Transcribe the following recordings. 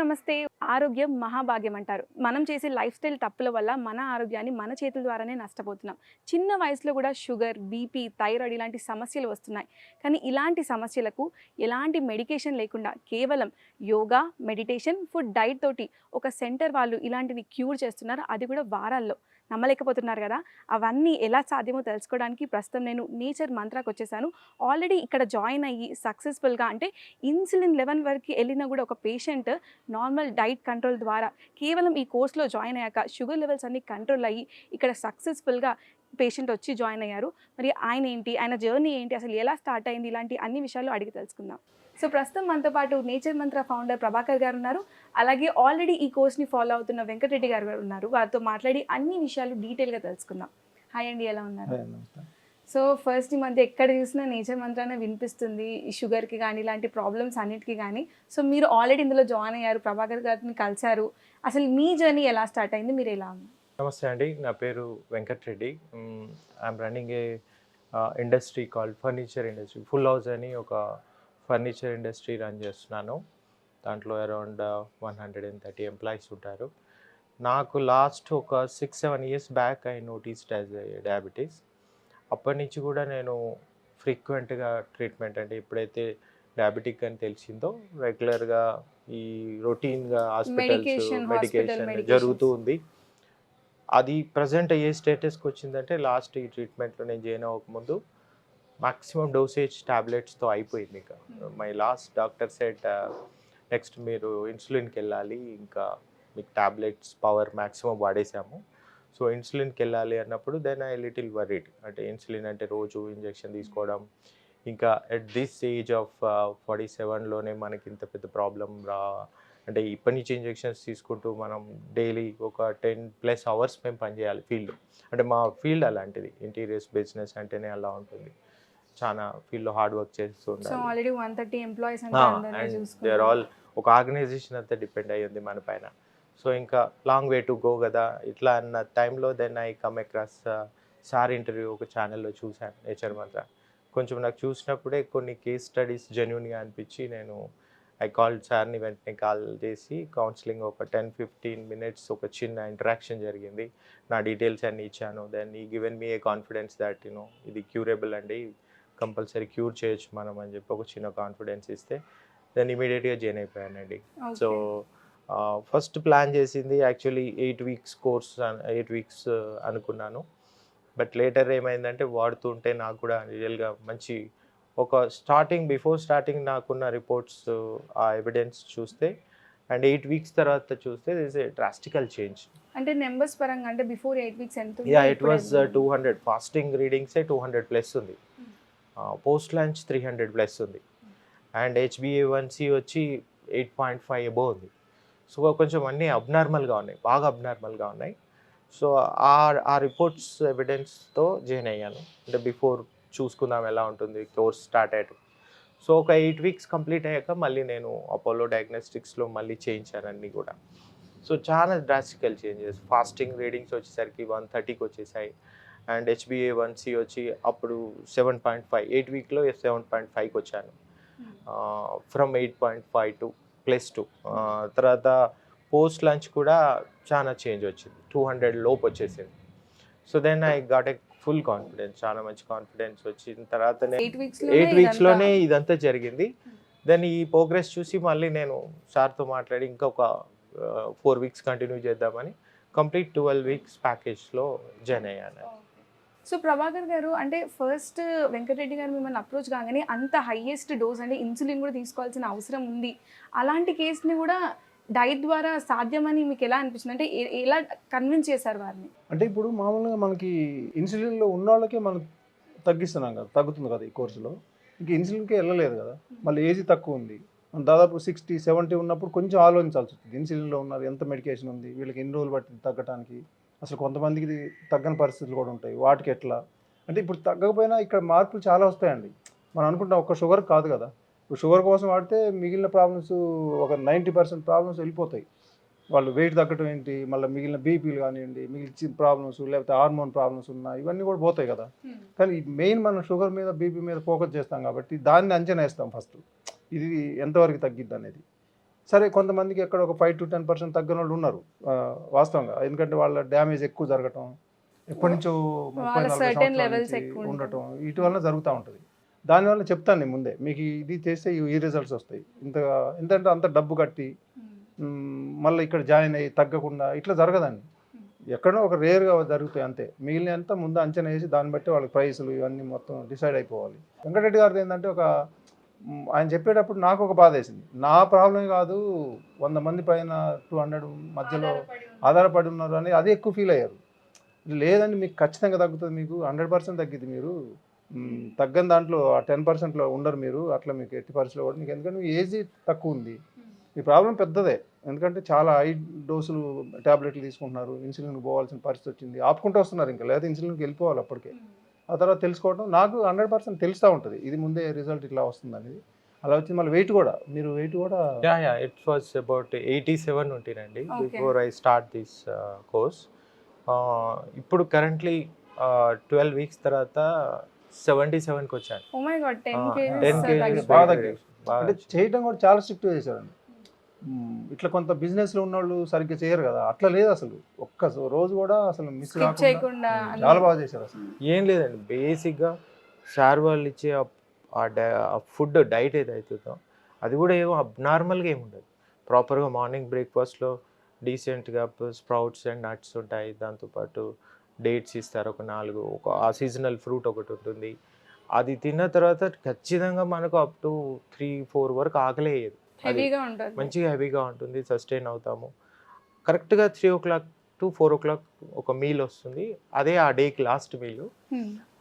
నమస్తే ఆరోగ్యం మహాభాగ్యం అంటారు. మనం చేసే లైఫ్ స్టైల్ తప్పుల వల్ల మన ఆరోగ్యాన్ని మన చేతుల ద్వారానే నష్టపోతున్నాం. చిన్న వయసులో కూడా షుగర్ బీపీ థైరాయిడ్ ఇలాంటి సమస్యలు వస్తున్నాయి. కానీ ఇలాంటి సమస్యలకు ఎలాంటి మెడికేషన్ లేకుండా కేవలం యోగా మెడిటేషన్ ఫుడ్ డైట్ తోటి ఒక సెంటర్ వాళ్ళు ఇలాంటివి క్యూర్ చేస్తున్నారు. అది కూడా వారాల్లో నమ్మలేకపోతున్నారు కదా. అవన్నీ ఎలా సాధ్యమో తెలుసుకోవడానికి ప్రస్తుతం నేను నేచర్ మంత్రాకి వచ్చేసాను. ఆల్రెడీ ఇక్కడ జాయిన్ అయ్యి సక్సెస్ఫుల్గా అంటే ఇన్సులిన్ లెవెన్ వరకు వెళ్ళినా కూడా ఒక పేషెంట్ నార్మల్ డైట్ కంట్రోల్ ద్వారా కేవలం ఈ కోర్స్లో జాయిన్ అయ్యాక షుగర్ లెవెల్స్ అన్ని కంట్రోల్ అయ్యి ఇక్కడ సక్సెస్ఫుల్గా పేషెంట్ వచ్చి జాయిన్ అయ్యారు. మరి ఆయన ఏంటి? ఆయన జర్నీ ఏంటి? అసలు ఎలా స్టార్ట్ అయింది? ఇలాంటి అన్ని విషయాలు అడిగి తెలుసుకుందాం. సో ప్రస్తుతం మనతో పాటు నేచర్ మంత్ర ఫౌండర్ ప్రభాకర్ గారు ఉన్నారు. అలాగే ఆల్రెడీ ఈ కోర్స్ని ఫాలో అవుతున్న వెంకటరెడ్డి గారు ఉన్నారు. వారితో మాట్లాడి అన్ని విషయాలు డీటెయిల్గా తెలుసుకుందాం. హాయ్ అండి ఎలా ఉన్నారు? సో ఫస్ట్ ఈ మధ్య ఎక్కడ చూసినా నేచర్ మంత్రాన వినిపిస్తుంది. ఈ షుగర్కి కానీ ఇలాంటి ప్రాబ్లమ్స్ అన్నిటికీ కానీ సో మీరు ఆల్రెడీ ఇందులో జాయిన్ అయ్యారు ప్రభాకర్ గారిని కలిశారు. అసలు మీ జర్నీ ఎలా స్టార్ట్ అయింది? మీరు ఎలా నమస్తే అండి. నా పేరు Venkat Reddy. I'm running a industry call furniture industry full house అని ఒక ఫర్నిచర్ ఇండస్ట్రీ రన్ చేస్తున్నాను. దాంట్లో around one hundred and thirty employees ఉంటారు. నాకు లాస్ట్ ఒక six seven years back I noticed as diabetes అప్పటి నుంచి కూడా నేను ఫ్రీక్వెంట్గా ట్రీట్మెంట్ అంటే ఎప్పుడైతే డయాబెటిక్ అని తెలిసిందో రెగ్యులర్గా ఈ రొటీన్గా హాస్పిటల్స్ మెడికేషన్. జరుగుతూ ఉంది. అది ప్రజెంట్ ఏ స్టేటస్కి వచ్చిందంటే లాస్ట్ ఈ ట్రీట్మెంట్లో నేను జాయిన్ అవ్వకముందు మాక్సిమం డోసేజ్ టాబ్లెట్స్తో అయిపోయింది ఇంకా. My last doctor set next మీరు ఇన్సులిన్కి వెళ్ళాలి ఇంకా మీకు టాబ్లెట్స్ పవర్ మ్యాక్సిమం వాడేసాము. సో ఇన్సులిన్కి వెళ్ళాలి అన్నప్పుడు దెన్ ఐ లిటిల్ వరీడ్ అంటే ఇన్సులిన్ అంటే రోజు ఇంజెక్షన్ తీసుకోవడం. ఇంకా at this age of forty సెవెన్లోనే మనకి ఇంత పెద్ద ప్రాబ్లం రా అంటే ఇప్పటి నుంచి ఇంజెక్షన్స్ తీసుకుంటూ మనం డైలీ ఒక టెన్ ప్లస్ అవర్స్ మేము పనిచేయాలి ఫీల్డ్ అంటే మా ఫీల్డ్ అలాంటిది. ఇంటీరియర్స్ బిజినెస్ అంటేనే అలా ఉంటుంది. చాలా ఫీల్డ్లో హార్డ్ వర్క్ చేస్తూ సో ఉండాలి ఆల్రెడీ వన్ థర్టీ ఎంప్లాయీస్ అంటే అందరినీ అండ్ దే ఆర్ చూసుకున్నారు ఆల్ ఒక ఆర్గనైజేషన్ అంతా డిపెండ్ అయ్యి ఉంది మన పైన. సో ఇంకా లాంగ్ వే టు గో కదా ఇట్లా అన్న టైంలో then I come across sir interview ఒక ఛానల్లో చూశాను నేచర్ మంత్ర కొంచెం నాకు చూసినప్పుడే కొన్ని కేస్ స్టడీస్ జెన్యున్గా అనిపించి నేను ఐ కాల్ సార్ని వెంటనే కాల్ చేసి కౌన్సిలింగ్ ఒక టెన్ ఫిఫ్టీన్ మినిట్స్ ఒక చిన్న ఇంటరాక్షన్ జరిగింది. నా డీటెయిల్స్ అన్ని ఇచ్చాను. దెన్ ఈ given me a confidence that you know ఇది క్యూరబుల్ అండి కంపల్సరీ క్యూర్ చేయొచ్చు మనం అని చెప్పి ఒక చిన్న కాన్ఫిడెన్స్ ఇస్తే దెన్ ఇమీడియట్గా జాయిన్ అయిపోయానండి. సో ఫస్ట్ ప్లాన్ చేసింది actually eight weeks course eight weeks అనుకున్నాను. బట్ లేటర్ ఏమైందంటే వాడుతుంటే నాకు కూడా రియల్గా మంచి ఒక స్టార్టింగ్ బిఫోర్ స్టార్టింగ్ నాకున్న రిపోర్ట్స్ ఆ ఎవిడెన్స్ చూస్తే అండ్ ఎయిట్ వీక్స్ తర్వాత చూస్తే దిస్ ఏ డ్రాస్టికల్ చేంజ్. అంటే నెంబర్స్ పరంగా అంటే బిఫోర్ ఎయిట్ వీక్స్ ఎంత? Yeah it was? Two hundred. Fasting రీడింగ్సే two hundred plus ఉంది. Post lunch three hundred plus ఉంది. అండ్ హెచ్బిఏ వన్ సి వచ్చి ఎయిట్ పాయింట్ ఫైవ్ ఎబో ఉంది. సో కొంచెం అన్నీ అబ్నార్మల్గా ఉన్నాయి. బాగా అబ్నార్మల్గా ఉన్నాయి. సో ఆ ఆ రిపోర్ట్స్ ఎవిడెన్స్తో జాయిన్ అయ్యాను. అంటే బిఫోర్ చూసుకుందాం ఎలా ఉంటుంది కోర్స్ స్టార్ట్ అయ్యాడు సో ఒక ఎయిట్ వీక్స్ కంప్లీట్ అయ్యాక మళ్ళీ నేను అపోలో డయాగ్నోస్టిక్స్లో మళ్ళీ చేయించాను అన్నీ కూడా. సో చాలా డ్రాస్టికల్ చేంజెస్ ఫాస్టింగ్ రీడింగ్స్ వచ్చేసరికి వన్ థర్టీకి వచ్చేసాయి. అండ్ హెచ్బిఏ వన్ సి వచ్చి అప్పుడు సెవెన్ పాయింట్ ఫైవ్ ఎయిట్ వీక్లో సెవెన్ పాయింట్ ఫైవ్కి వచ్చాను. From eight point five to plus two. తర్వాత పోస్ట్ లంచ్ కూడా చాలా చేంజ్ వచ్చింది. టూ హండ్రెడ్ లోపు వచ్చేసింది. So then I got a full confidence చాలా మంచి కాన్ఫిడెన్స్ వచ్చిన తర్వాతనే ఎయిట్ వీక్స్ ఎయిట్ వీక్స్లోనే ఇదంతా జరిగింది. దెన్ ఈ ప్రోగ్రెస్ చూసి మళ్ళీ నేను సార్తో మాట్లాడి ఇంకొక ఫోర్ వీక్స్ కంటిన్యూ చేద్దామని కంప్లీట్ ట్వెల్వ్ వీక్స్ ప్యాకేజ్లో జాయిన్ అయ్యాను. సో ప్రభాకర్ గారు అంటే ఫస్ట్ వెంకటరెడ్డి గారు మిమ్మల్ని అప్రోచ్ కాగానే అంత హైయెస్ట్ డోస్ అంటే ఇన్సులిన్ కూడా తీసుకోవాల్సిన అవసరం ఉంది. అలాంటి కేసుని కూడా డైట్ ద్వారా సాధ్యమని మీకు ఎలా అనిపించింది? అంటే ఎలా కన్విన్స్ చేశారు వారిని? అంటే ఇప్పుడు మామూలుగా మనకి ఇన్సులిన్లో ఉన్న వాళ్ళకే మనం తగ్గిస్తున్నాం కదా తగ్గుతుంది కదా ఈ కోర్సులో ఇంక ఇన్సులిన్కే వెళ్ళలేదు కదా. మళ్ళీ ఏజ్ తక్కువ ఉంది. మనం దాదాపు సిక్స్టీ సెవెంటీ ఉన్నప్పుడు కొంచెం ఆలోచించాల్సి వస్తుంది. ఇన్సులిన్లో ఉన్నారు ఎంత మెడికేషన్ ఉంది వీళ్ళకి ఎన్ని రోజులు పట్టింది తగ్గడానికి అసలు కొంతమందికి తగ్గని పరిస్థితులు కూడా ఉంటాయి. వాటికి ఎట్లా? అంటే ఇప్పుడు తగ్గకపోయినా ఇక్కడ మార్పులు చాలా వస్తాయండి. మనం అనుకుంటాం ఒక్క షుగర్ కాదు కదా. ఇప్పుడు షుగర్ కోసం వాడితే మిగిలిన ప్రాబ్లమ్స్ ఒక నైంటీ పర్సెంట్ ప్రాబ్లమ్స్ వెళ్ళిపోతాయి. వాళ్ళు వెయిట్ తగ్గటం ఏంటి? మళ్ళీ మిగిలిన బీపీలు కానివ్వండి మిగిలిన ప్రాబ్లమ్స్ లేకపోతే హార్మోన్ ప్రాబ్లమ్స్ ఉన్నాయి ఇవన్నీ కూడా పోతాయి కదా. కానీ మెయిన్ మనం షుగర్ మీద బీపీ మీద ఫోకస్ చేస్తాం కాబట్టి దాన్ని అంచనా వేస్తాం ఫస్ట్. ఇది ఎంతవరకు తగ్గిద్ది అనేది సరే కొంతమందికి ఎక్కడ ఒక ఫైవ్ టు టెన్ పర్సెంట్ తగ్గిన వాళ్ళు ఉన్నారు వాస్తవంగా. ఎందుకంటే వాళ్ళ డ్యామేజ్ ఎక్కువ జరగటం ఎప్పటి నుంచో ముప్పై నలభై. ఉండటం వీటి వల్ల జరుగుతూ ఉంటుంది. దానివల్ల చెప్తాను నేను ముందే మీకు ఇది చేస్తే ఈ- రిజల్ట్స్ వస్తాయి. ఇంత ఎందుకంటే అంత డబ్బు కట్టి మళ్ళీ ఇక్కడ జాయిన్ అయ్యి తగ్గకుండా ఇట్లా జరగదండి. ఎక్కడో ఒక రేర్గా జరుగుతాయి అంతే. మిగిలిన అంతా ముందు అంచనా వేసి దాన్ని బట్టి వాళ్ళకి ప్రైసులు ఇవన్నీ మొత్తం డిసైడ్ అయిపోవాలి. వెంకటరెడ్డి గారిది ఏంటంటే ఒక ఆయన చెప్పేటప్పుడు నాకు ఒక బాధ వేసింది నా ప్రాబ్లం కాదు వంద మంది పైన టూ హండ్రెడ్ మధ్యలో ఆధారపడి ఉన్నారు. అని అది ఎక్కువ ఫీల్ అయ్యారు. లేదండి మీకు ఖచ్చితంగా తగ్గుతుంది మీకు హండ్రెడ్ పర్సెంట్ తగ్గిద్ది మీరు. మ్, తగ్గని దాంట్లో ఆ టెన్ పర్సెంట్లో ఉండరు మీరు అట్లా మీకు ఎట్టి పరిస్థితిలో కూడా మీకు ఎందుకంటే మీ ఏజ్ తక్కువ ఉంది. ఈ ప్రాబ్లం పెద్దదే. ఎందుకంటే చాలా హై డోసులు టాబ్లెట్లు తీసుకుంటున్నారు ఇన్సులిన్కి పోవాల్సిన పరిస్థితి వచ్చింది. ఆపుకుంటూ వస్తున్నారు ఇంకా లేదా ఇన్సులిన్కి వెళ్ళిపోవాలి అప్పటికే. ఆ తర్వాత తెలుసుకోవడం నాకు హండ్రెడ్ పర్సెంట్ తెలుస్తూ ఉంటుంది. ఇది ముందే రిజల్ట్ ఇట్లా వస్తుంది అనేది. అలా వచ్చింది. మళ్ళీ వెయిట్ కూడా. మీరు వెయిట్ కూడా yeah yeah. It was about eighty seven ఉంటేనండి. Before I start this course ఇప్పుడు కరెంట్లీ ట్వెల్వ్ వీక్స్ తర్వాత సెవెంటీ సెవెన్కి వచ్చాను. ఓ my god ten kgs kgs బాగా చేయడం కూడా చాలా స్ట్రిక్ట్ చేశారండి. ఇట్లా కొంత బిజినెస్లో ఉన్నోళ్ళు సరిగ్గా చేయరు కదా. అట్లా లేదు అసలు. ఒక్క రోజు కూడా అసలు మిస్ కాకుండా చాలా బాగా చేశారు అసలు. ఏం లేదండి. బేసిక్గా సార్ వాళ్ళు ఇచ్చే ఆ- ఆ డై ఆ ఫుడ్ డైట్ ఏదైతుందో అది కూడా ఏమో అబ్నార్మల్గా ఏమి ఉండదు ప్రాపర్గా మార్నింగ్ బ్రేక్ఫాస్ట్లో డీసెంట్గా స్ప్రౌట్స్ అండ్ నట్స్ ఉంటాయి. దాంతోపాటు డేట్స్ ఇస్తారు. ఒక నాలుగు ఒక ఆ సీజనల్ ఫ్రూట్ ఒకటి ఉంటుంది. అది తిన్న తర్వాత ఖచ్చితంగా మనకు అప్ టు త్రీ ఫోర్ వరకు ఆకలే అయ్యేది అది హెవీగా ఉంటుంది. మంచిగా హెవీగా ఉంటుంది సస్టైన్ అవుతాము. కరెక్ట్గా three o'clock to four o'clock ఒక మీల్ వస్తుంది. అదే ఆ డేకి లాస్ట్ మీల్.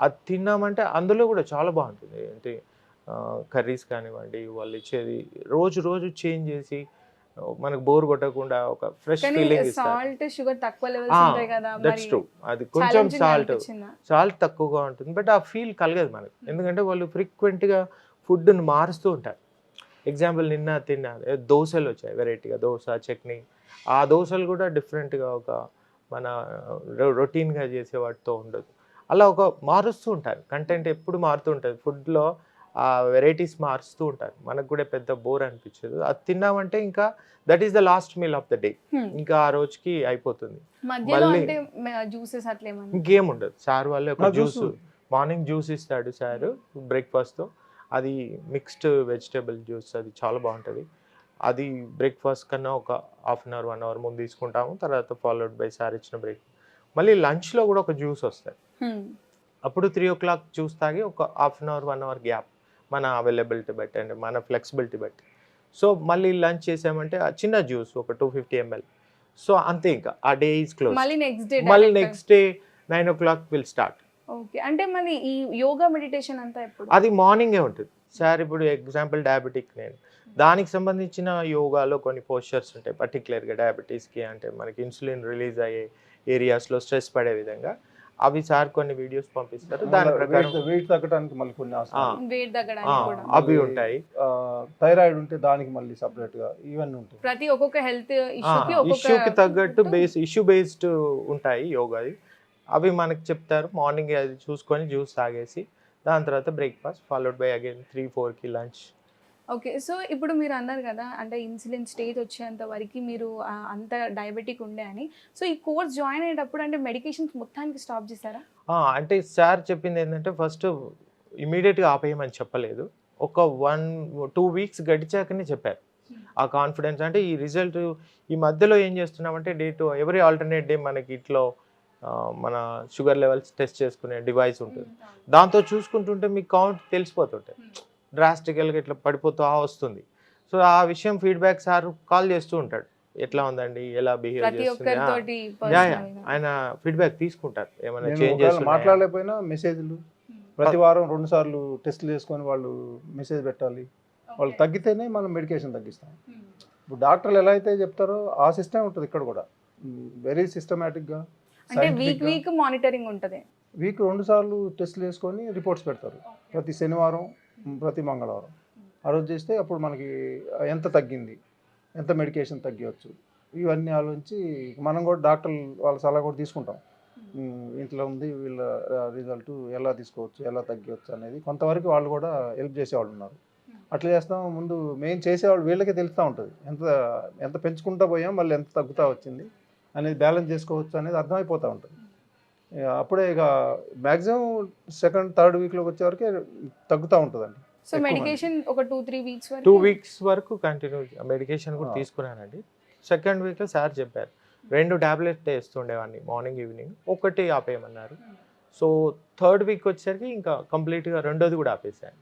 అది తిన్నామంటే అందులో కూడా చాలా బాగుంటుంది. అంటే కర్రీస్ కానివ్వండి వాళ్ళు ఇచ్చేది రోజు రోజు చేంజ్ చేసి మనకు బోర్ కొట్టకుండా ఒక ఫ్రెష్ ఫీలింగ్ సాల్ట్ షుగర్ తక్కువ లెవెల్స్ ఉంటాయి కదా దట్స్ ట్రూ అది కొంచెం సాల్ట్? సాల్ట్ తక్కువగా ఉంటుంది. బట్ ఆ ఫీల్ కలగదు మనకు. ఎందుకంటే వాళ్ళు ఫ్రీక్వెంట్గా ఫుడ్ని మారుస్తూ ఉంటారు. ఎగ్జాంపుల్ నిన్న తిన్నా. ఏ దోశలు వచ్చాయి వెరైటీగా దోశ చట్నీ. ఆ దోశలు కూడా డిఫరెంట్గా ఒక మన రొటీన్గా చేసే వాటితో ఉండదు. అలా ఒక మారుస్తూ ఉంటారు. కంటెంట్ ఎప్పుడు మారుతూ ఉంటుంది ఫుడ్లో ఆ వెరైటీస్ మారుస్తూ ఉంటారు. మనకు కూడా పెద్ద బోర్ అనిపించదు. అది తిన్నామంటే ఇంకా that is the last meal of the day. ఇంకా ఆ రోజుకి అయిపోతుంది. ఇంకేం ఉండదు సార్ వాళ్ళే ఒక జ్యూస్. మార్నింగ్ జ్యూస్ ఇస్తాడు సార్ బ్రేక్ఫాస్ట్తో అది మిక్స్డ్ వెజిటేబుల్ జ్యూస్ అది చాలా బాగుంటుంది. అది బ్రేక్ఫాస్ట్ కన్నా ఒక half an hour one hour ముందు తీసుకుంటాము తర్వాత ఫాలోడ్ బై సార్ ఇచ్చిన బ్రేక్ మళ్ళీ లంచ్లో కూడా ఒక జ్యూస్ వస్తుంది. అప్పుడు త్రీ ఓ క్లాక్ జ్యూస్ తాగి ఒక half an hour one hour gap మన అవైలబిలిటీ బట్టి అండి మన ఫ్లెక్సిబిలిటీ బట్టి సో మళ్ళీ లంచ్ చేసామంటే ఆ చిన్న జ్యూస్ ఒక టూ ఫిఫ్టీ ఎంఎల్ సో అంతే ఇంకా. ఆ డే ఈజ్ క్లోజ్ మళ్ళీ నెక్స్ట్ డే మళ్ళీ next day nine o'clock will start okay. అంటే మరి ఈ యోగా మెడిటేషన్ అంతా ఎప్పుడు? అది మార్నింగే ఉంటుంది. సార్ ఇప్పుడు ఎగ్జాంపుల్ డయాబెటిక్ నేను. దానికి సంబంధించిన యోగాలో కొన్ని పోస్చర్స్ ఉంటాయి. పర్టికులర్గా డయాబెటీస్కి అంటే మనకి ఇన్సులిన్ రిలీజ్ అయ్యే ఏరియాస్లో స్ట్రెస్ పడే విధంగా అవి సార్ కొన్ని వీడియోస్ పంపిస్తారు. దాని ప్రకారం వెయిట్ తగ్గడానికి మళ్ళీ కొన్ని ఆసనాలు. వెయిట్ ఆ, తగ్గడానికి కూడా అవి ఉంటాయి. థైరాయిడ్ ఉంటే దానికి మళ్ళీ సపరేట్గా ఇవన్నీ ఉంటాయి ప్రతి ఒక్కొక్క హెల్త్ ఇష్యూకి తగ్గట్టు బేస్ ఇష్యూ బేస్డ్ ఉంటాయి యోగాది. అవి మనకి చెప్తారు. మార్నింగ్ అది చూసుకొని జ్యూస్ తాగేసి దాని తర్వాత breakfast followed by again three ఫోర్కి లంచ్. ఓకే. సో ఇప్పుడు మీరు అన్నారు కదా అంటే ఇన్సులిన్ స్టేజ్ వచ్చేంత వరకు మీరు అంత డయాబెటిక్ ఉండే అని. సో ఈ కోర్స్ జాయిన్ అయ్యేటప్పుడు అంటే మెడికేషన్స్ మొత్తానికి స్టాప్ చేశారా? అంటే సార్ చెప్పింది ఏంటంటే ఫస్ట్ ఇమీడియట్గా ఆపేయమని చెప్పలేదు. ఒక వన్ టూ వీక్స్ గడిచాకనే చెప్పారు. ఆ కాన్ఫిడెన్స్ అంటే ఈ రిజల్ట్ ఈ మధ్యలో ఏం చేస్తున్నామంటే day to every alternate day మనకి ఇట్లో మన షుగర్ లెవెల్స్ టెస్ట్ చేసుకునే డివైస్ ఉంటుంది. దాంతో చూసుకుంటుంటే మీకు కౌంట్ తెలిసిపోతుంటాయి. డ్రాస్టికల్గా ఇట్లా పడిపోతూ ఆ వస్తుంది. సో ఆ విషయం ఫీడ్బ్యాక్ సార్ కాల్ చేస్తూ ఉంటాడు. ఎట్లా ఉందండి? ఎలా బిహేవ్ ప్రతి చేస్తుంది. ఆయన ఫీడ్బ్యాక్ తీసుకుంటారు. ఏమైనా చేంజెస్ మాట్లాడలేకపోయినా మెసేజ్లు ప్రతి వారం రెండు సార్లు టెస్ట్లు చేసుకొని వాళ్ళు మెసేజ్ పెట్టాలి. వాళ్ళు. తగ్గితేనే మనం మెడికేషన్ తగ్గిస్తాం. Hmm. ఇప్పుడు డాక్టర్లు ఎలా అయితే చెప్తారో ఆ సిస్టమ్ ఉంటుంది ఇక్కడ కూడా. వెరీ సిస్టమేటిక్గా అంటే వీక్ వీక్ మానిటరింగ్ ఉంటది. వీక్ రెండు సార్లు టెస్ట్లు చేసుకొని రిపోర్ట్స్ పెడతారు. ప్రతి శనివారం ప్రతి మంగళవారం. ఆ రోజు చేస్తే అప్పుడు మనకి ఎంత తగ్గింది? ఎంత మెడికేషన్ తగ్గవచ్చు? ఇవన్నీ ఆలోచించి మనం కూడా డాక్టర్ వాళ్ళ సలహా కూడా తీసుకుంటాం. మ్, ఇంట్లో ఉంది వీళ్ళ రిజల్ట్ ఎలా తీసుకోవచ్చు ఎలా తగ్గవచ్చు అనేది కొంతవరకు వాళ్ళు కూడా హెల్ప్ చేసేవాళ్ళు ఉన్నారు. అట్లా చేస్తాం. ముందు మేము చేసేవాళ్ళు వీళ్ళకే తెలుస్తూ ఉంటుంది. ఎంత ఎంత పెంచుకుంటా పోయాం మళ్ళీ ఎంత తగ్గుతూ వచ్చింది. అనేది బ్యాలెన్స్ చేసుకోవచ్చు అనేది అర్థమైపోతూ ఉంటుంది. ఇక అప్పుడే ఇక మ్యాక్సిమం సెకండ్ థర్డ్ వీక్లోకి వచ్చేవరకే తగ్గుతూ ఉంటుందండి. సో మెడికేషన్ ఒక టూ త్రీ వీక్స్ వరకు? టూ వీక్స్ వరకు కంటిన్యూ మెడికేషన్ కూడా. తీసుకున్నానండి. సెకండ్ వీక్లో సార్ చెప్పారు రెండు టాబ్లెట్ వేస్తుండేవాడిని మార్నింగ్ ఈవినింగ్ ఒకటి ఆపేయమన్నారు. సో థర్డ్ వీక్ వచ్చేసరికి ఇంకా కంప్లీట్గా రెండోది కూడా ఆపేసాను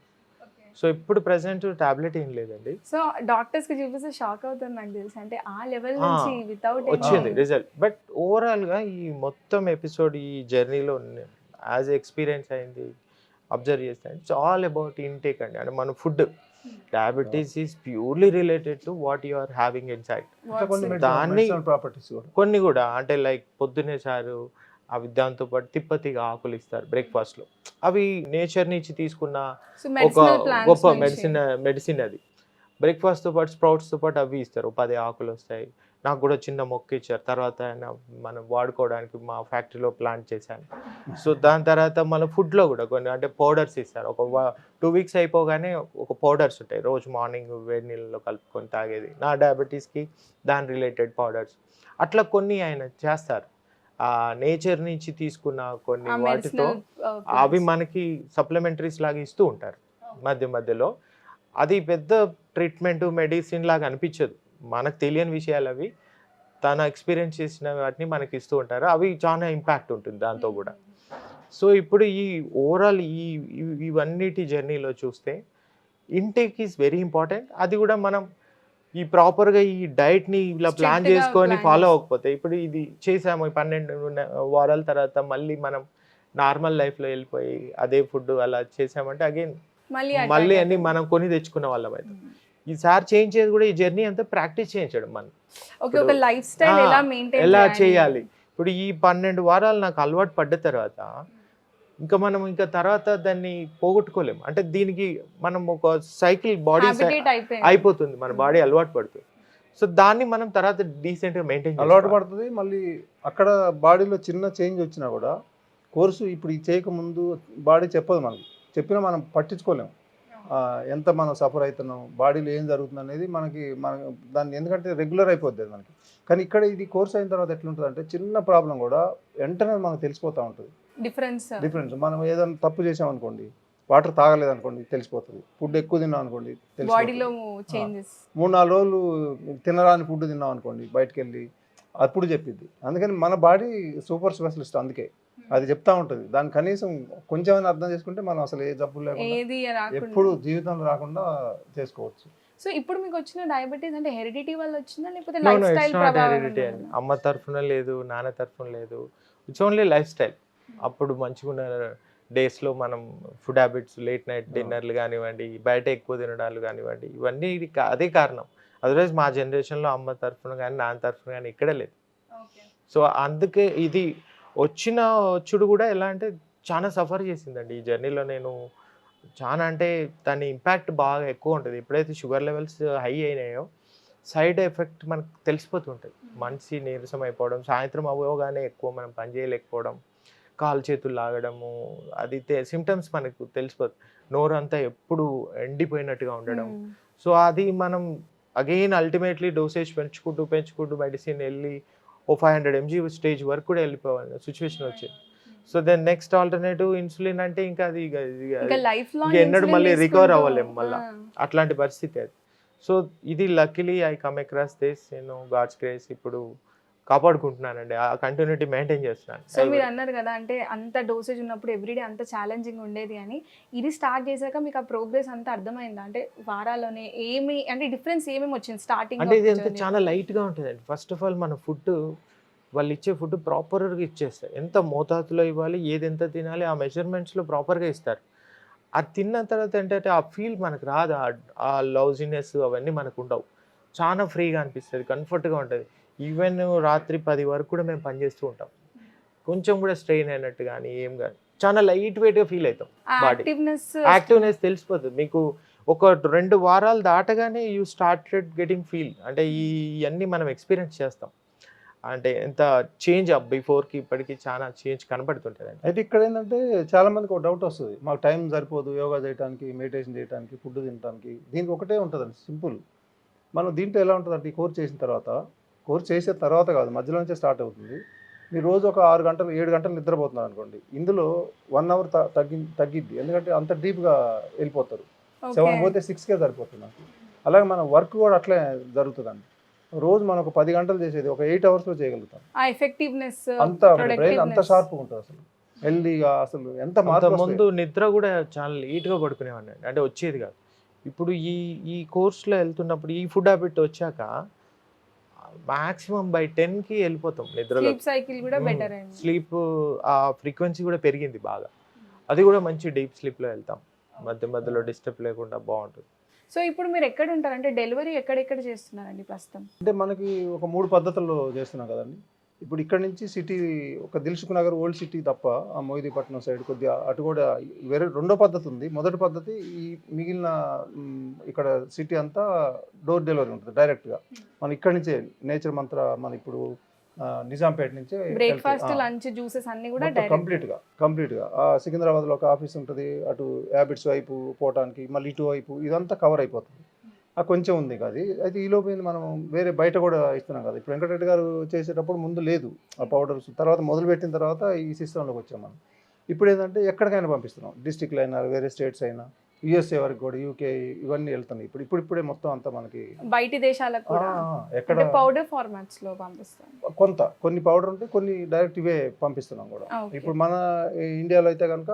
సో ఇప్పుడు ప్రెసెంట్ టాబ్లెట్ ఏం లేదండి. సో డాక్టర్స్కి చూపిస్తే షాక్ అవుతుంది నాకు తెలుసు. అంటే ఆ లెవెల్ నుంచి వితౌట్ వచ్చింది రిజల్ట్. బట్ ఓవరాల్గా ఈ మొత్తం ఎపిసోడ్ ఈ జర్నీలో యాజ్ ఎక్స్పీరియన్స్ అయింది అబ్జర్వ్ చేస్తే ఇట్స్ ఆల్ అబౌట్ ఇంటేక్ అండి. అంటే మన food. Diabetes is purely related to what you are having inside ఇంకా కొన్ని దాన్ని- ప్రాపర్టీస్ కూడా. కొన్ని కూడా అంటే లైక్ పొద్దునే సారు అవి దాంతో పాటు తిప్పతిగా ఆకులు ఇస్తారు బ్రేక్ఫాస్ట్లో. అవి నేచర్ నుంచి తీసుకున్న ఒక గొప్ప మెడిసిన్ మెడిసిన్ అది. బ్రేక్ఫాస్ట్తో పాటు స్ప్రౌట్స్తో పాటు అవి ఇస్తారు. పది ఆకులు వస్తాయి. నాకు కూడా చిన్న మొక్క ఇచ్చారు. తర్వాత ఆయన మనం వాడుకోవడానికి మా ఫ్యాక్టరీలో ప్లాంట్ చేశాను. సో దాని తర్వాత మన ఫుడ్లో కూడా కొన్ని అంటే పౌడర్స్ ఇస్తారు. ఒక టూ వీక్స్ అయిపోగానే ఒక పౌడర్స్ ఉంటాయి. రోజు మార్నింగ్ వేడి నీళ్ళలో కలుపుకొని తాగేది. నా డయాబెటీస్కి దాని రిలేటెడ్ పౌడర్స్. అట్లా కొన్ని ఆయన చేస్తారు. ఆ నేచర్ నుంచి తీసుకున్న కొన్ని వాటితో అవి మనకి సప్లిమెంటరీస్ లాగా ఇస్తూ ఉంటారు మధ్య మధ్యలో. అది పెద్ద ట్రీట్మెంట్ మెడిసిన్ లాగా అనిపించదు. మనకు తెలియని విషయాలు అవి. తన ఎక్స్పీరియన్స్ చేసిన వాటిని మనకి ఇస్తూ ఉంటారు. అవి చాలా ఇంపాక్ట్ ఉంటుంది దాంతో కూడా. సో ఇప్పుడు ఈ ఓవరాల్ ఈ ఇవి- ఇవన్నిటి జర్నీలో చూస్తే ఇంటేక్ ఈజ్ వెరీ ఇంపార్టెంట్ అది కూడా మనం ఈ ప్రాపర్గా ఈ డైట్ని ఇలా ప్లాన్ చేసుకొని ఫాలో అవ్వకపోతే ఇప్పుడు ఇది చేసాము ఈ పన్నెండు వారాల తర్వాత మళ్ళీ మనం నార్మల్ లైఫ్లో వెళ్ళిపోయి అదే ఫుడ్ అలా చేసామంటే అగైన్ మళ్ళీ అన్ని మనం కొని తెచ్చుకున్న వాళ్ళం అయితే. ఈసారి చేయించేది కూడా ఈ జర్నీ అంతా ప్రాక్టీస్ చేయించడం మనం. ఎలా చేయాలి? ఇప్పుడు ఈ పన్నెండు వారాలు నాకు అలవాటు పడ్డ తర్వాత ఇంకా మనం ఇంకా తర్వాత దాన్ని పోగొట్టుకోలేము. అంటే దీనికి మనం ఒక సైకిల్ బాడీ అయిపోతుంది. మన బాడీ అలవాటు పడుతుంది. సో దాన్ని మనం తర్వాత డీసెంట్గా మెయింటైన్ అలవాటు పడుతుంది. మళ్ళీ అక్కడ బాడీలో చిన్న చేంజ్ వచ్చినా కూడా కోర్సు ఇప్పుడు ఈ చేయకముందు బాడీ చెప్పదు మనకి. చెప్పినా మనం పట్టించుకోలేము. ఆ, ఎంత మనం సఫర్ అవుతున్నాం బాడీలో ఏం జరుగుతుంది అనేది మనకి మన దాన్ని ఎందుకంటే రెగ్యులర్ అయిపోద్ది అది మనకి. కానీ ఇక్కడ ఇది కోర్స్ అయిన తర్వాత ఎట్లుంటుంది అంటే చిన్న ప్రాబ్లం కూడా వెంటనే మనకు తెలిసిపోతూ ఉంటుంది. డిఫరెన్స్ డిఫరెన్స్ మనం ఏదైనా తప్పు చేసాం అనుకోండి వాటర్ తాగలేదు అనుకోండి తెలిసిపోతుంది. ఫుడ్ ఎక్కువ తిన్నాం అనుకోండి బాడీలో. చేంజెస్ మూడు నాలుగు రోజులు తినరాని ఫుడ్ తిన్నాం అనుకోండి బయటకు వెళ్ళి అప్పుడు చెప్పిద్ది. అందుకని మన బాడీ సూపర్ స్పెషలిస్ట్ అందుకే. అది చెప్తా ఉంటుంది. దాని కనీసం కొంచెమైనా అర్థం చేసుకుంటే మనం అసలు ఏ జబ్బులు లేకుండా ఎప్పుడు జీవితంలో రాకుండా చేసుకోవచ్చు. సో ఇప్పుడు మీకు వచ్చిన డయాబెటీస్ అంటే హెరిడిటీ వల్ల వచ్చిందా లేకపోతే లైఫ్ స్టైల్? అమ్మ తరఫున లేదు నాన్న తరఫున లేదు. ఇట్స్ ఓన్లీ లైఫ్ స్టైల్ అప్పుడు మంచిగా ఉన్న డేస్లో మనం ఫుడ్ హ్యాబిట్స్ లేట్ నైట్ డిన్నర్లు కానివ్వండి బయట ఎక్కువ తినడాలు కానివ్వండి ఇవన్నీ అదే కారణం. అదర్వైజ్ మా జనరేషన్లో అమ్మ తరఫున కానీ నాన్న తరఫున కానీ ఇక్కడే లేదు. సో అందుకే ఇది వచ్చిన వచ్చుడు కూడా ఎలా అంటే చాలా సఫర్ చేసిందండి. ఈ జర్నీలో నేను చాలా అంటే దాని ఇంపాక్ట్ బాగా ఎక్కువ ఉంటుంది. ఎప్పుడైతే షుగర్ లెవెల్స్ హై అయినాయో సైడ్ ఎఫెక్ట్ మనకు తెలిసిపోతుంటుంది మనిషి నీరసం అయిపోవడం సాయంత్రం అవ్వగానే ఎక్కువ మనం పని చేయలేకపోవడం కాలు చేతులు లాగడము అది సిమ్టమ్స్ మనకు తెలిసిపోతుంది నోరు అంతా ఎప్పుడు ఎండిపోయినట్టుగా ఉండడం. సో అది మనం అగైన్ అల్టిమేట్లీ డోసేజ్ పెంచుకుంటూ పెంచుకుంటూ మెడిసిన్ వెళ్ళి ఓ ఫైవ్ హండ్రెడ్ ఎంజీ స్టేజ్ వరకు కూడా వెళ్ళిపోవాలి సిచ్యువేషన్ వచ్చింది. So then next alternative insulin అంటే ఇంకా అది ఎన్నడూ మళ్ళీ recover తీసుకుంటూ- అవ్వలేం మళ్ళా. అట్లాంటి పరిస్థితి అది. సో ఇది luckily I come across this నేను గాడ్స్ గ్రేస్ ఇప్పుడు కాపాడుకుంటున్నానండి. ఆ కంటిన్యూటీ మెయింటైన్ చేస్తున్నాను. సో మీరు అన్నారు కదా అంటే అంత డోసేజ్ ఉన్నప్పుడు ఎవ్రీడే అంత ఛాలెంజింగ్ ఉండేది అని. ఇది స్టార్ట్ చేశాక మీకు ఆ ప్రోగ్రెస్ అంతా అర్థమైందా? అంటే వారాల్లోనే ఏమి అంటే డిఫరెన్స్ ఏమేమి వచ్చింది స్టార్టింగ్ అంటే ఇది ఎంత చాలా లైట్గా ఉంటుందండి. ఫస్ట్ ఆఫ్ ఆల్ మన ఫుడ్ వాళ్ళు ఇచ్చే ఫుడ్ ప్రాపర్గా ఇచ్చేస్తారు. ఎంత మోతాదులో ఇవ్వాలి ఏది ఎంత తినాలి ఆ మెజర్మెంట్స్లో ప్రాపర్గా ఇస్తారు. అది తిన్న తర్వాత ఏంటంటే ఆ ఫీల్ మనకు రాదు. ఆ- ఆ లౌజినెస్ అవన్నీ మనకు ఉండవు. చాలా ఫ్రీగా అనిపిస్తుంది కంఫర్ట్గా ఉంటుంది. ఈవెన్ రాత్రి పది వరకు కూడా మేము పనిచేస్తూ ఉంటాం. కొంచెం కూడా స్ట్రెయిన్ అయినట్టు కానీ ఏం కానీ. చాలా లైట్ వెయిట్గా ఫీల్ అవుతాం. యాక్టివ్నెస్ యాక్టివ్నెస్ తెలిసిపోతుంది. మీకు ఒక రెండు వారాలు దాటగానే యూ స్టార్టెడ్ గెటింగ్ ఫీల్ అంటే ఈ ఇవన్నీ మనం ఎక్స్పీరియన్స్ చేస్తాం. అంటే ఎంత చేంజ్ బిఫోర్కి ఇప్పటికి చాలా చేంజ్ కనబడుతుంటుందండి అయితే ఇక్కడ ఏంటంటే చాలా మందికి ఒక డౌట్ వస్తుంది. మాకు టైం సరిపోదు యోగా చేయడానికి మెడిటేషన్ చేయడానికి ఫుడ్ తినడానికి దీనికి ఒకటే ఉంటుందండి సింపుల్ మనం దీంట్లో ఎలా ఉంటుందంటే ఈ కోర్స్ చేసిన తర్వాత కోర్స్ చేసిన తర్వాత కాదు మధ్యలో నుంచే స్టార్ట్ అవుతుంది. మీరు రోజు ఒక ఆరు గంటలు ఏడు గంటలు నిద్రపోతున్నారు అనుకోండి ఇందులో వన్ అవర్ తగ్గి తగ్గిద్ది. ఎందుకంటే అంత డీప్గా వెళ్ళిపోతారు. సెవెన్ పోతే సిక్స్కే సరిపోతుంది నాకు అలాగే మన వర్క్ కూడా అట్లే జరుగుతుందండి. రోజు మనం ఒక పది గంటలు చేసేది ఒక ఎయిట్ అవర్స్లో చేయగలుగుతాం. ఆ ఎఫెక్టివ్నెస్ అంత బ్రెయిన్ అంత షార్ప్గా ఉంటుంది అసలు. హెల్దీగా అసలు ఎంత మార్పు ముందు నిద్ర కూడా చాలా లేట్గా పడుకునేవాడిని. అంటే వచ్చేది కాదు. ఇప్పుడు ఈ ఈ కోర్స్లో వెళ్తున్నప్పుడు ఈ ఫుడ్ హ్యాబిట్ వచ్చాక మాక్సిమం బై టెన్కి వెళ్ళిపోతాం నిద్రలో. స్లీప్ సైకిల్ కూడా. బెటర్ అండి. స్లీప్ ఆ ఫ్రీక్వెన్సీ కూడా పెరిగింది బాగా. అది కూడా మంచి డీప్ స్లీప్లో వెళ్తాం. మధ్య మధ్యలో డిస్టర్బ్ లేకుండా బాగుంటుంది. సో ఇప్పుడు మీరు ఎక్కడ ఉంటారు? అంటే డెలివరీ ఎక్కడెక్కడ చేస్తున్నారండి ప్రస్తుతం? అంటే మనకి ఒక మూడు పద్ధతుల్లో చేస్తున్నాం కదండి. ఇప్పుడు ఇక్కడ నుంచి సిటీ ఒక దిల్సుఖ్ నగర్ ఓల్డ్ సిటీ తప్ప ఆ మొయిదీపట్నం సైడ్ కొద్దిగా అటు కూడా వేరే రెండో పద్ధతి ఉంది. మొదటి పద్ధతి ఈ మిగిలిన ఇక్కడ సిటీ అంతా డోర్ డెలివరీ ఉంటుంది డైరెక్ట్గా. మనం ఇక్కడ నుంచే నేచర్ మంత్ర మన ఇప్పుడు నిజాంపేట నుంచే బ్రేక్ఫాస్ట్. లంచ్ జ్యూసెస్ అన్ని కూడా మొత్తం డైరెక్ట్ కంప్లీట్గా కంప్లీట్గా. ఆ సికింద్రాబాద్లో ఒక ఆఫీస్ ఉంటుంది అటు హ్యాబిట్స్ వైపు పోవటానికి మళ్ళీ ఇటు వైపు ఇదంతా కవర్ అయిపోతుంది. ఆ కొంచెం ఉంది అది అయితే ఈ లోపు మనం వేరే బయట కూడా ఇస్తున్నాం కదా. ఇప్పుడు వెంకటరెడ్డి గారు చేసేటప్పుడు ముందు లేదు ఆ పౌడర్స్ తర్వాత మొదలు పెట్టిన తర్వాత ఈ సిస్టంలోకి వచ్చాం మనం. ఇప్పుడు ఏంటంటే ఎక్కడికైనా పంపిస్తున్నాం. డిస్టిక్లో అయినా వేరే స్టేట్స్ అయినా యూఎస్ఏ వరకు కూడా యూకే ఇవన్నీ వెళ్తున్నాయి. ఇప్పుడు ఇప్పుడు ఇప్పుడే మొత్తం అంతా మనకి బయటి దేశాలకు ఎక్కడ పౌడర్ ఫార్మాట్స్లో పంపిస్తాం. కొంత కొన్ని పౌడర్ ఉంటే కొన్ని డైరెక్ట్ ఇవే పంపిస్తున్నాం కూడా. ఇప్పుడు మన ఇండియాలో అయితే కనుక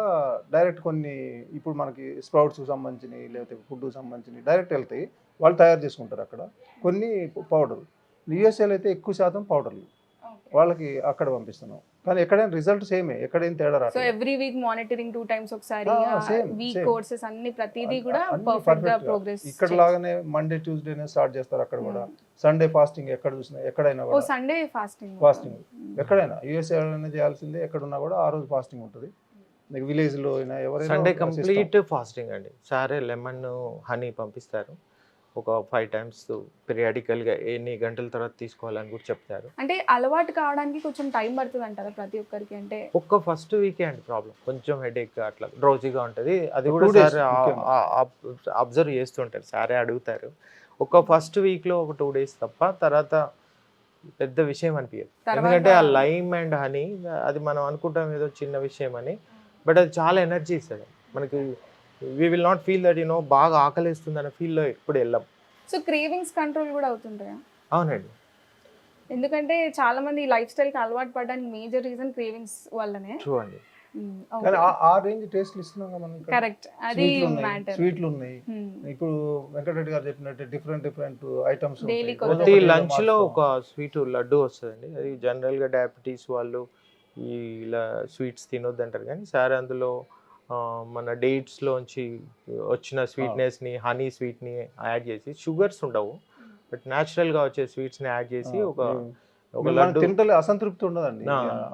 డైరెక్ట్ కొన్ని ఇప్పుడు మనకి స్ప్రౌట్స్కి సంబంధించినవి లేకపోతే ఫుడ్కి సంబంధించినవి డైరెక్ట్ వెళ్తాయి. వాళ్ళు తయారు చేసుకుంటారు అక్కడ. కొన్ని పౌడర్. యూఎస్ఏలో అయితే ఎక్కువ శాతం పౌడర్లు. వాళ్ళకి అక్కడ పంపిస్తున్నాం. కానీ ఎక్కడైనా రిజల్ట్ సేమే ఎక్కడైనా తేడా సో రావట్లేదు every week monitoring two times ఒకసారి వీక్. కోర్సెస్ అన్ని ప్రతిదీ కూడా పర్ఫెక్ట్గా. ప్రోగ్రెస్ ఇక్కడ లాగానే మండే ట్యూస్డేనే స్టార్ట్ చేస్తారు అక్కడ కూడా. సండే ఫాస్టింగ్ ఎక్కడ చూసినా ఎక్కడైనా ఓ కూడా. Sunday fasting Fasting. ఎక్కడైనా యూఎస్ఏ చేయాల్సిందే ఎక్కడున్నా కూడా ఆ రోజు ఫాస్టింగ్ ఉంటుంది. మీకు విలేజ్లో అయినా ఎవరైనా సండే. కంప్లీట్ ఫాస్టింగ్ అండి. సారే లెమన్ హనీ పంపిస్తారు. ఒక ఫైవ్ టైమ్స్గా ఎన్ని గంటల తర్వాత తీసుకోవాలని కూడా చెప్తారు. అంటే అలవాటు కావడానికి కొంచెం టైం పడుతుంది అంటారా ప్రతి ఒక్కరికి? అంటే ఒక్క ఫస్ట్ వీకే అండి ప్రాబ్లం కొంచెం హెడేక్ అట్లా డ్రౌజీగా ఉంటుంది. అది కూడా సార్. అబ్జర్వ్ చేస్తుంటారు. సారే అడుగుతారు. ఒక ఫస్ట్ వీక్లో ఒక టూ డేస్ తప్ప తర్వాత పెద్ద విషయం అనిపించదు ఎందుకంటే ఆ లైమ్ అండ్ హనీ అది మనం అనుకుంటాం ఏదో చిన్న విషయం అని బట్ అది చాలా ఎనర్జీ ఇస్తుంది. మనకి we will not feel that you know బాగా ఆకలిస్తుంది అనే ఫీల్లో ఎప్పుడు వెళ్ళాం. సో క్రేవింగ్స్ కంట్రోల్ కూడా అవుతుంటాయా? అవునండి. ఎందుకంటే చాలా మంది లైఫ్ స్టైల్కి అలవాటు పడడానికి మేజర్ రీజన్ క్రేవింగ్స్ వల్లనే. చూడండి కానీ ఆ- ఆ రేంజ్ టేస్ట్లు ఇస్తున్నాం కదా మనం. కరెక్ట్ అది స్వీట్లు ఉన్నాయి. మ్యాటర్ స్వీట్లు ఉన్నాయి. ఇప్పుడు వెంకటరెడ్డి గారు చెప్పినట్టు డిఫరెంట్ డిఫరెంట్ ఐటమ్స్ ప్రతి లంచ్లో ఒక స్వీట్ లడ్డు వస్తుందండి. అది జనరల్గా డయాబెటీస్ వాళ్ళు ఈ ఇలా స్వీట్స్ తినొద్దు అంటారు కానీ సార్ అందులో మన డేట్స్ లోంచి వచ్చిన స్వీట్నెస్ని హనీ స్వీట్ని యాడ్ చేసి షుగర్స్ ఉండవు. బట్ న్యాచురల్గా వచ్చే స్వీట్స్ని యాడ్ చేసి ఒక ఒక లడ్డు. తింటలే అసంతృప్తి ఉండదండి.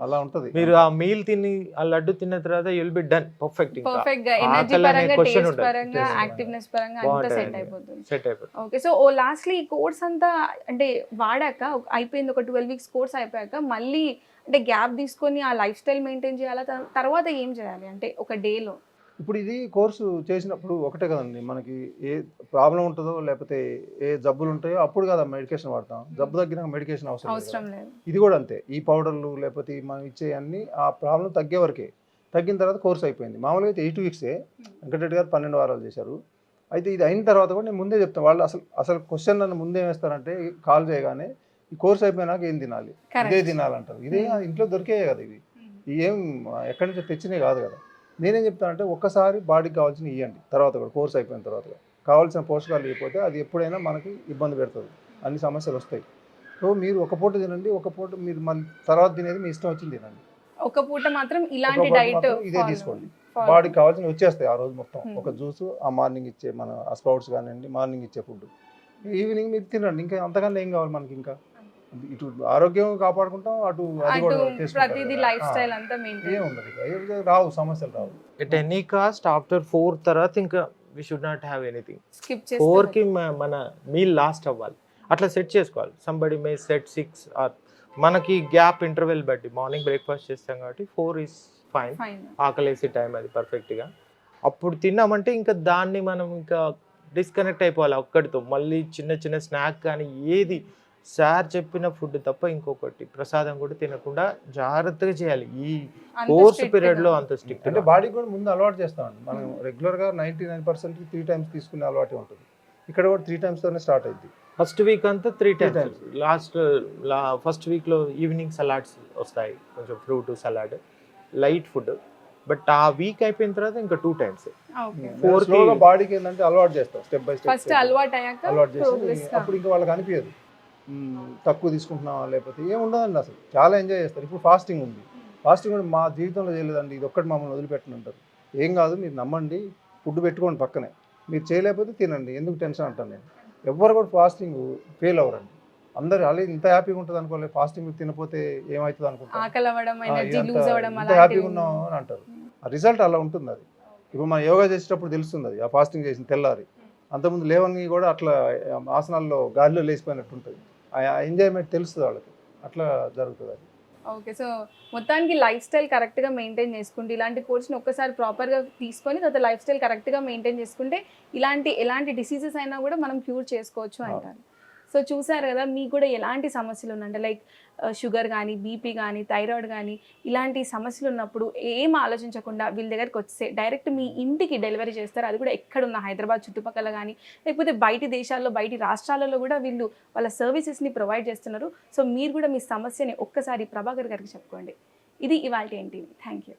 అలా ఉంటది. మీరు ఆ మీల్ తిని ఆ లడ్డు తిన్న తర్వాత యుల్ బి డన్ పర్ఫెక్ట్ పర్ఫెక్ట్గా ఎనర్జీ పరంగా టేస్ట్. పరంగా యాక్టివ్నెస్ పరంగా అంతా. సెట్ అయిపోతుంది. సెట్ అయిపోతుంది. ఓకే సో ఓ లాస్ట్లీ ఈ కోర్స్ అంతా అంటే వాడాక అయిపోయింది ఒక ట్వెల్వ్ వీక్స్ కోర్స్ అయిపోయాక మళ్ళీ అంటే గ్యాప్ తీసుకొని ఆ లైఫ్ స్టైల్ మెయింటైన్ చేయాలా తర్వాత ఏం చేయాలి? అంటే ఒక డేలో ఇప్పుడు ఇది కోర్సు చేసినప్పుడు ఒకటే కదండి. మనకి ఏ ప్రాబ్లం ఉంటుందో లేకపోతే ఏ జబ్బులు ఉంటాయో అప్పుడు కదా మెడికేషన్ వాడతాం. జబ్బు తగ్గినాక మెడికేషన్ అవసరం లేదు ఇది కూడా అంతే. ఈ పౌడర్లు లేకపోతే మనం ఇచ్చే అన్ని ఆ ప్రాబ్లం తగ్గే వరకే. తగ్గిన తర్వాత కోర్స్ అయిపోయింది. మామూలుగా అయితే ఎయిట్ వీక్సే. వెంకటరెడ్డి గారు పన్నెండు వారాలు చేశారు. అయితే ఇది అయిన తర్వాత కూడా నేను ముందే చెప్తాను. వాళ్ళు అసలు అసలు క్వశ్చన్ నన్ను ముందే వేస్తారంటే కాల్ చేయగానే ఈ కోర్స్ అయిపోయినాక ఏం తినాలి? ఇదే తినాలంటారు. ఇదే. ఇంట్లో దొరికేయే కదా ఇవి ఇవి ఏం ఎక్కడి నుంచో తెచ్చినవి కాదు కదా. నేనేం చెప్తానంటే ఒక్కసారి బాడీకి కావాల్సిన ఇవ్వండి తర్వాత కూడా కోర్స్ అయిపోయిన తర్వాత. కావాల్సిన పోషకాలు ఇవ్వకపోతే అది ఎప్పుడైనా మనకి ఇబ్బంది పెడుతుంది. అన్ని సమస్యలు వస్తాయి. సో మీరు ఒక పూట తినండి ఒక పూట మీరు మళ్ళీ తర్వాత తినేది మీ ఇష్టం వచ్చింది తినండి. ఒక పూట మాత్రం ఇలాంటి డైట్ ఇదే తీసుకోండి. బాడీకి కావాల్సిన వచ్చేస్తాయి ఆ రోజు మొత్తం. ఒక జ్యూస్ ఆ మార్నింగ్ ఇచ్చే మన స్ప్రౌట్స్ కానివ్వండి మార్నింగ్ ఇచ్చే ఫుడ్. ఈవినింగ్ మీరు తినండి. ఇంకా అంతకన్నా ఏం కావాలి మనకి ఇంకా? ఇటు ఆరోగ్యం కాపాడుకుంటాం అటు ప్రతిదీ. లైఫ్. స్టైల్ అంతా మెయింటైన్ ఉండదు రావు సమస్యలు రావు. At any cost after four తర్వాత ఇంకా we should not have anything skip ఫోర్కి మన మీల్ లాస్ట్ అవ్వాలి. అట్లా సెట్ చేసుకోవాలి. Somebody may set six or మనకి గ్యాప్ ఇంటర్వెల్ బట్టి మార్నింగ్ బ్రేక్ఫాస్ట్ చేస్తాం కాబట్టి ఫోర్ ఇస్ ఫైన్ ఫైన్ ఆకలేసే టైం అది పర్ఫెక్ట్గా అప్పుడు తిన్నామంటే ఇంకా దాన్ని మనం ఇంకా డిస్కనెక్ట్ అయిపోవాలి ఒక్కడితో. మళ్ళీ చిన్న చిన్న స్నాక్ కానీ ఏది సార్ చెప్పిన ఫుడ్ తప్ప ఇంకొకటి. ప్రసాదం కూడా తినకుండా జాగ్రత్తగా చేయాలి. ఈ కోర్స్ పీరియడ్లో అంత స్ట్రిక్ట్ అంటే బాడీకి కూడా ముందు అలవాటు చేస్తామండి మనం రెగ్యులర్గా ninety nine percent three times తీసుకునే అలవాటే ఉంటుంది. ఇక్కడ కూడా త్రీ టైమ్స్తోనే స్టార్ట్ అయింది ఫస్ట్ వీక్ అంతా త్రీ టైమ్స్ లాస్ట్ లా ఫస్ట్ వీక్లో ఈవినింగ్ సలాడ్స్ వస్తాయి. కొంచెం fruit salad light food but ఆ వీక్ అయిపోయిన తర్వాత ఇంకా టూ టైమ్స్ స్లోగా బాడీకి ఏంటంటే అలవాటు చేస్తాం. స్టెప్ బై స్టెప్ ఫస్ట్ అలవాటు అయ్యాక అలవాటు ప్రోగ్రెస్ చేసి అప్పుడు ఇంకా వాళ్ళకి అనిపించదు తక్కువ తీసుకుంటున్నావా లేకపోతే ఏం ఉండదండి అసలు. చాలా ఎంజాయ్ చేస్తారు. ఇప్పుడు ఫాస్టింగ్ ఉంది. ఫాస్టింగ్ కూడా మా జీవితంలో చేయలేదండి. ఇది ఒక్కటి మమ్మల్ని వదిలిపెట్టను అంటారు. ఏం కాదు మీరు నమ్మండి. ఫుడ్ పెట్టుకోండి పక్కనే. మీరు చేయలేకపోతే తినండి. ఎందుకు టెన్షన్ అంటాను నేను? ఎవ్వరు కూడా ఫాస్టింగ్ ఫెయిల్ అవ్వరండి. అందరు అలా ఇంత హ్యాపీగా ఉంటుంది అనుకోలేదు ఫాస్టింగ్ తినపోతే ఏమవుతుంది అనుకుంటారు ఇంత హ్యాపీగా ఉన్నాం అని అంటారు. ఆ రిజల్ట్ అలా ఉంటుంది అది ఇప్పుడు మనం యోగా చేసేటప్పుడు తెలుస్తుంది అది. ఆ ఫాస్టింగ్ చేసిన తెల్లారి. అంతకుముందు లేవని కూడా అట్లా ఆసనాల్లో గాలిలో లేచిపోయినట్టు ఉంటుంది ఆ ఎంజాయ్మెంట్ తెలుస్తుంది వాళ్ళకి. అట్లా జరుగుతుంది అది. ఓకే సో మొత్తానికి లైఫ్ స్టైల్ కరెక్ట్గా మెయింటైన్ చేసుకుంటే ఇలాంటి కోర్స్ని ఒక్కసారి ప్రాపర్గా తీసుకొని తర్వాత లైఫ్ స్టైల్ కరెక్ట్గా మెయింటైన్ చేసుకుంటే ఇలాంటి ఎలాంటి డిసీజెస్ అయినా కూడా మనం క్యూర్ చేసుకోవచ్చు అంటారు. సో చూసారు కదా మీకు కూడా ఎలాంటి సమస్యలు ఉన్నాయంటే లైక్ షుగర్ కానీ బీపీ కానీ థైరాయిడ్ కానీ ఇలాంటి సమస్యలు ఉన్నప్పుడు ఏం ఆలోచించకుండా వీళ్ళ దగ్గరికి వస్తే డైరెక్ట్ మీ ఇంటికి డెలివరీ చేస్తారు. అది కూడా ఎక్కడున్న హైదరాబాద్ చుట్టుపక్కల కానీ లేకపోతే బయటి దేశాల్లో బయటి రాష్ట్రాలలో కూడా వీళ్ళు వాళ్ళ సర్వీసెస్ని ప్రొవైడ్ చేస్తున్నారు. సో మీరు కూడా మీ సమస్యని ఒక్కసారి ప్రభాకర్ గారికి చెప్పుకోండి. ఇది ఇవాళ ఏంటి థ్యాంక్ యూ